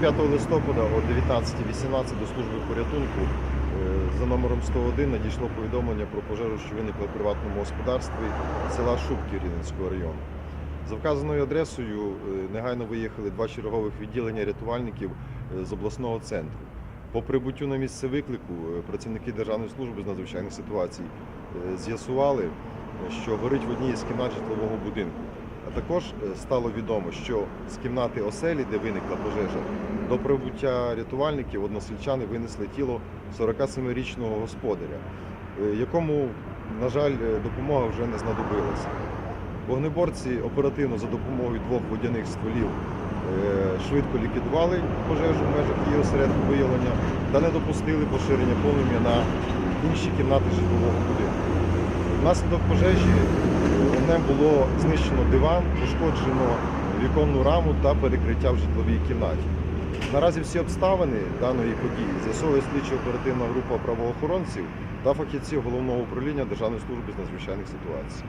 25 листопада о 19.18 до служби порятунку е, за номером 101 надійшло повідомлення про пожежу, що виникла в приватному господарстві села Шубки Рівненського району. За вказаною адресою е, негайно виїхали два чергових відділення рятувальників е, з обласного центру. По прибуттю на місце виклику працівники Державної служби з надзвичайних ситуацій з'ясували, що горить в одній із кімнат житлового будинку. А також е, стало відомо, що з кімнати оселі, де виникла пожежа, до прибуття рятувальників односельчани винесли тіло 47-річного господаря, е, якому, на жаль, е, допомога вже не знадобилася. Вогнеборці оперативно за допомогою двох водяних стволів швидко ліквідували пожежу в межах її осередку виявлення та не допустили поширення полум'я на інші кімнати житлового будинку. Внаслідок пожежі вогнем було знищено диван, пошкоджено віконну раму та перекриття в житловій кімнаті. Наразі всі обставини даної події з'ясовує слідчо-оперативна група правоохоронців та фахівців головного управління Державної служби з надзвичайних ситуацій.